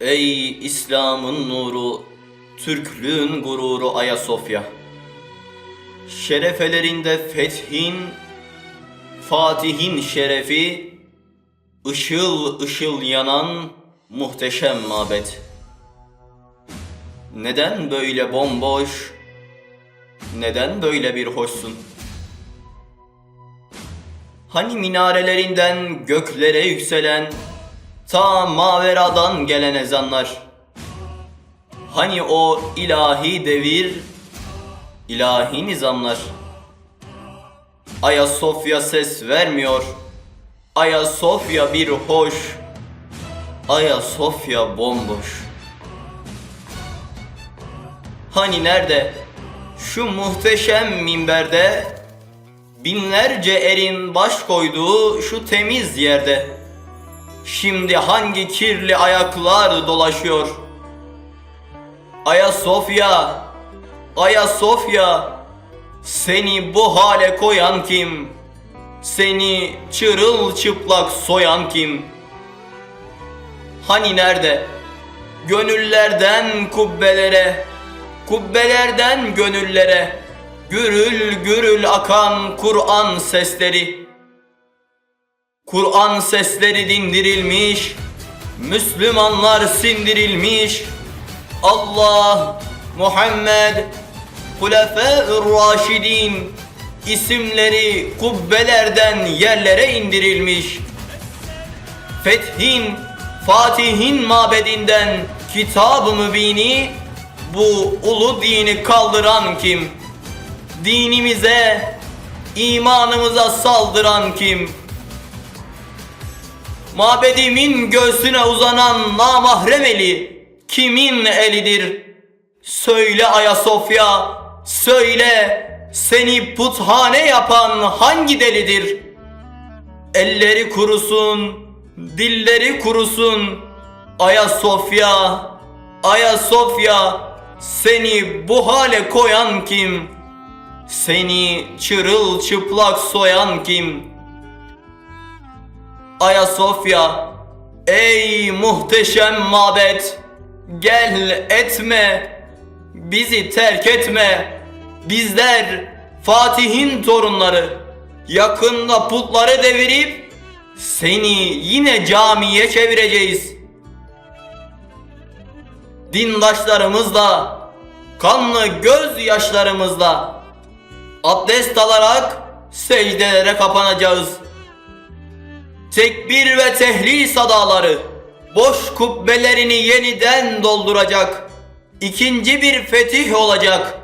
Ey İslam'ın nuru, Türklüğün gururu Ayasofya. Şerefelerinde fethin, Fatih'in şerefi, ışıl ışıl yanan muhteşem mabet. Neden böyle bomboş, neden böyle bir hoşsun? Hani minarelerinden göklere yükselen ta maveradan gelen ezanlar? Hani o ilahi devir, ilahi nizamlar? Ayasofya ses vermiyor. Ayasofya bir hoş. Ayasofya bomboş. Hani nerede? Şu muhteşem minberde binlerce erin baş koyduğu şu temiz yerde. Şimdi hangi kirli ayaklar dolaşıyor? Ayasofya, Ayasofya, seni bu hale koyan kim? Seni çırılçıplak soyan kim? Hani nerede? Gönüllerden kubbelere, kubbelerden gönüllere, gürül gürül akan Kur'an sesleri. Kur'an sesleri dindirilmiş, Müslümanlar sindirilmiş. Allah, Muhammed, Hulefâ-ı Raşidin isimleri kubbelerden yerlere indirilmiş. Fethin, Fatih'in mabedinden kitab-ı mübini bu ulu dini kaldıran kim? Dinimize, imanımıza saldıran kim? Mabedimin göğsüne uzanan namahrem eli kimin elidir? Söyle Ayasofya, söyle seni puthane yapan hangi delidir? Elleri kurusun, dilleri kurusun. Ayasofya, Ayasofya, seni bu hale koyan kim? Seni çırılçıplak soyan kim? Ayasofya, ey muhteşem mabet, gel etme, bizi terk etme. Bizler Fatih'in torunları, yakında putları devirip seni yine camiye çevireceğiz. Dindaşlarımızla, kanlı gözyaşlarımızla abdest alarak secdelere kapanacağız. Tekbir ve tehlil sadaları boş kubbelerini yeniden dolduracak. İkinci bir fetih olacak.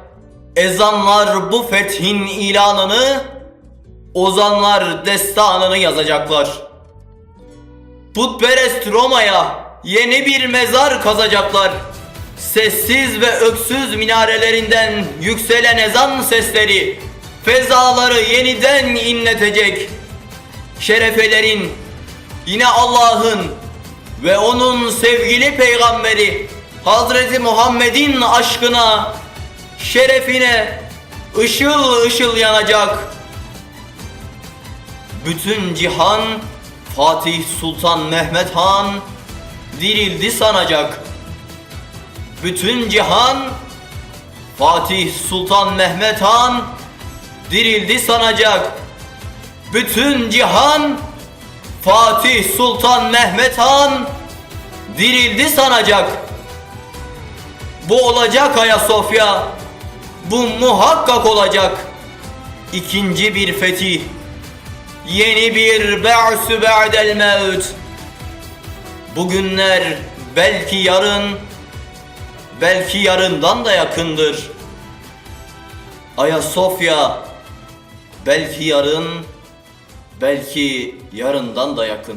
Ezanlar bu fethin ilanını, ozanlar destanını yazacaklar. Putperest Roma'ya yeni bir mezar kazacaklar. Sessiz ve öksüz minarelerinden yükselen ezan sesleri fezaları yeniden inletecek. Şerefelerin yine Allah'ın ve onun sevgili peygamberi Hazreti Muhammed'in aşkına, şerefine ışıl ışıl yanacak. Bütün cihan Fatih Sultan Mehmet Han dirildi sanacak. Bütün cihan Fatih Sultan Mehmet Han dirildi sanacak. Bütün cihan Fatih Sultan Mehmet Han dirildi sanacak. Bu olacak Ayasofya. Bu muhakkak olacak. İkinci bir fetih. Yeni bir be'sü ba'del mevt. Bugünler belki yarın, belki yarından da yakındır. Ayasofya belki yarın, belki yarından da yakın.